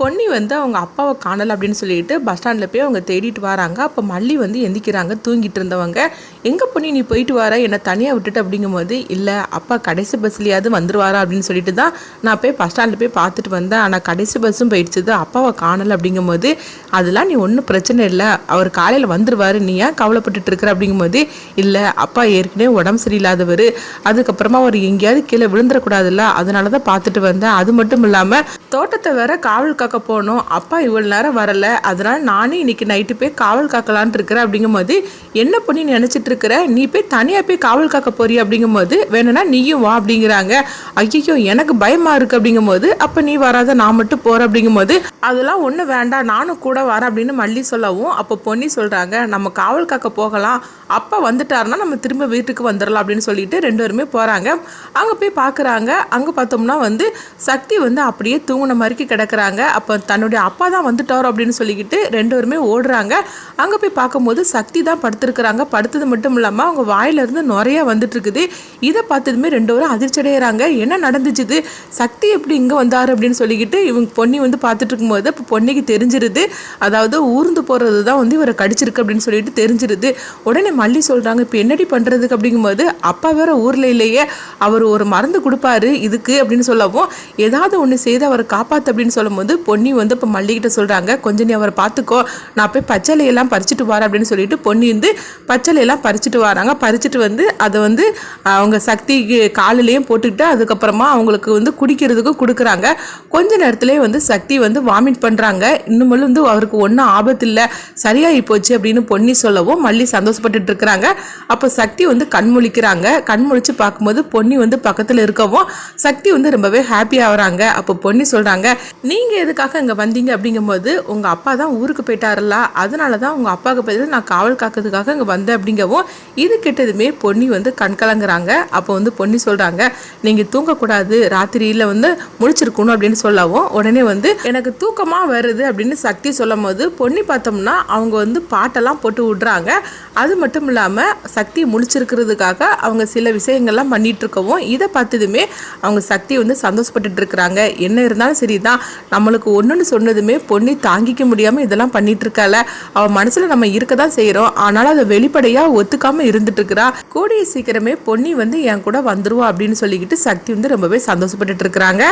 பொன்னி வந்து அவங்க அப்பாவை காணலை அப்படின்னு சொல்லிட்டு பஸ் ஸ்டாண்டில் போய் அவங்க தேடிட்டு வராங்க. அப்போ மல்லி வந்து எந்திக்கிறாங்க தூங்கிட்டு இருந்தவங்க. எங்கே பொன்னி நீ போயிட்டு வர என்னை தனியாக விட்டுட்டு அப்படிங்கும்போது இல்லை அப்பா கடைசி பஸ்லேயாவது வந்துருவாரா அப்படின்னு சொல்லிட்டு தான் நான் போய் பஸ் ஸ்டாண்டில் போய் பார்த்துட்டு வந்தேன். ஆனால் கடைசி பஸ்ஸும் போயிடுச்சுது அப்பாவை காணலை அப்படிங்கும்போது அதெல்லாம் நீ ஒன்றும் பிரச்சனை இல்லை. அவர் காலையில் வந்துருவார். நீ ஏன் கவலைப்பட்டுட்டு இருக்கிற? அப்படிங்கும்போது இல்லை அப்பா ஏற்கனவே உடம்பு சரியில்லாதவர். அதுக்கப்புறமா அவர் எங்கேயாவது கீழே விழுந்துடக்கூடாதுல்ல. அதனால தான் பார்த்துட்டு வந்தேன். அது மட்டும் இல்லாமல் தோட்டத்தை வேற காவல் காக்க போகணும் அப்பா இவ்வளோ நேரம் வரல. அதனால் நானே இன்னைக்கு நைட்டு போய் காவல் காக்கலான்ட்டு இருக்கிறேன் அப்படிங்கும்போது என்ன பண்ணி நினச்சிட்டு இருக்கிற? நீ போய் தனியாக போய் காவல் காக்க போறிய? அப்படிங்கும்போது வேணும்னா நீயும் வா அப்படிங்கிறாங்க. ஐயோ எனக்கு பயமாக இருக்குது அப்படிங்கும்போது அப்போ நீ வராத நான் மட்டும் போகிற அப்படிங்கும்போது அதெல்லாம் ஒன்றும் வேண்டாம். நானும் கூட வரேன் அப்படின்னு மல்லி சொல்லவும் அப்போ பொன்னி சொல்கிறாங்க நம்ம காவல் காக்க போகலாம். அப்பா வந்துட்டாருன்னா நம்ம திரும்ப வீட்டுக்கு வந்துடலாம் அப்படின்னு சொல்லிட்டு ரெண்டு பேருமே போகிறாங்க அங்கே போய் பார்க்குறாங்க அங்கே பார்த்தோம்னா வந்து சக்தி வந்து அப்படியே தூங்கின மாதிரிக்கு கிடக்குறாங்க. அப்போ தன்னுடைய அப்பா தான் வந்துட்டார் அப்படின்னு சொல்லிக்கிட்டு ரெண்டு பேருமே ஓடுறாங்க. அங்கே போய் பார்க்கும்போது சக்தி தான் படுத்துருக்குறாங்க. படுத்தது மட்டும் இல்லாமல் அவங்க வாயிலிருந்து நிறையா வந்துட்டுருக்குது. இதை பார்த்ததுமே ரெண்டு பேரும் அதிர்ச்சடைகிறாங்க என்ன நடந்துச்சுது சக்தி எப்படி இங்கே வந்தார் அப்படின்னு சொல்லிக்கிட்டு இவங்க பொன்னி வந்து பார்த்துட்டு இருக்கும்போது இப்போ பொன்னிக்கு தெரிஞ்சிருது. அதாவது ஊர்ந்து போகிறது தான் வந்து இவரை கடிச்சிருக்கு அப்படின்னு சொல்லிட்டு தெரிஞ்சிருது. உடனே மல்லி சொல்கிறாங்க இப்போ என்னடி பண்ணுறதுக்கு அப்படிங்கும்போது அப்பா வேற ஊரில் இல்லையே. அவர் ஒரு மருந்து கொடுப்பாரு இதுக்கு அப்படின்னு சொல்லவும் ஏதாவது ஒன்று செய்து அவரை காப்பாற்று அப்படின்னு சொல்லும்போது பொன்னி வந்து இப்போ மல்லிகிட்ட சொல்கிறாங்க கொஞ்சம் நீ அவரை பார்த்துக்கோ. நான் போய் பச்சலையெல்லாம் பறிச்சுட்டு வரேன் அப்படின்னு சொல்லிட்டு பொன்னி வந்து பச்சலையெல்லாம் பறிச்சுட்டு வராங்க. பறிச்சுட்டு வந்து அதை வந்து அவங்க சக்தி காலிலையும் போட்டுக்கிட்டு அதுக்கப்புறமா அவங்களுக்கு வந்து குடிக்கிறதுக்கும் கொடுக்குறாங்க. கொஞ்ச நேரத்துலேயே வந்து சக்தி வந்து வாமிட் பண்ணுறாங்க இன்னும் வந்து அவருக்கு ஒன்றும் ஆபத்து இல்லை சரியாகி போச்சு அப்படின்னு பொன்னி சொல்லவும் மல்லி சந்தோஷப்பட்டுட்டு இருக்கிறாங்க. அப்போ சக்தி வந்து கண் முழிக்கிறாங்க. கண் முழிச்சு பார்க்கும்போது பொன்னி வந்து பக்கத்தில் இருக்கவும் சக்தி வந்து ரொம்பவே ஹாப்பி ஆகுறாங்க. அப்போ பொன்னி சொல்கிறாங்க நீங்கள் எதுக்காக இங்கே வந்தீங்க அப்படிங்கும்போது உங்கள் அப்பா தான் ஊருக்கு போயிட்டாருல்ல அதனால தான் உங்கள் அப்பாவுக்கு பதில் நான் காவல் காக்கிறதுக்காக இங்கே வந்தேன் அப்படிங்கவும் இது கெட்டதுமே பொன்னி வந்து கண்கலங்குறாங்க அப்போ வந்து பொன்னி சொல்கிறாங்க நீங்கள் தூங்கக்கூடாது ராத்திரியில் வந்து முழிச்சிருக்கணும் அப்படின்னு சொல்லவும் உடனே வந்து எனக்கு தூக்கமாக வருது அப்படின்னு சக்தி சொல்லும் போது பொன்னி பார்த்தோம்னா அவங்க வந்து பாட்டெல்லாம் போட்டு விடுறாங்க. அது மட்டும் இல்லாமல் சக்தி முழிச்சிருக்கிறதுக்காக அவங்க சில விஷயங்கள்லாம் பண்ணிட்டு இருக்கவும் இதை பார்த்ததுமே அவங்க சக்தி வந்து சந்தோஷப்பட்டுட்டு இருக்கிறாங்க. என்ன இருந்தாலும் சரிதான் நம்மளுக்கு ஒன்றுன்னு சொன்னதுமே பொன்னி தாங்கிக்க முடியாமல் இதெல்லாம் பண்ணிட்டு இருக்கால அவள் மனசில் நம்ம இருக்க தான் செய்கிறோம் ஆனாலும் அதை வெளிப்படையாக ஒத்துக்காமல் இருந்துட்டு இருக்கிறா கூடிய சீக்கிரமே பொன்னி வந்து என் கூட வந்துருவா அப்படின்னு சொல்லிக்கிட்டு சக்தி வந்து ரொம்பவே சந்தோஷப்பட்டுட்டு இருக்கிறாங்க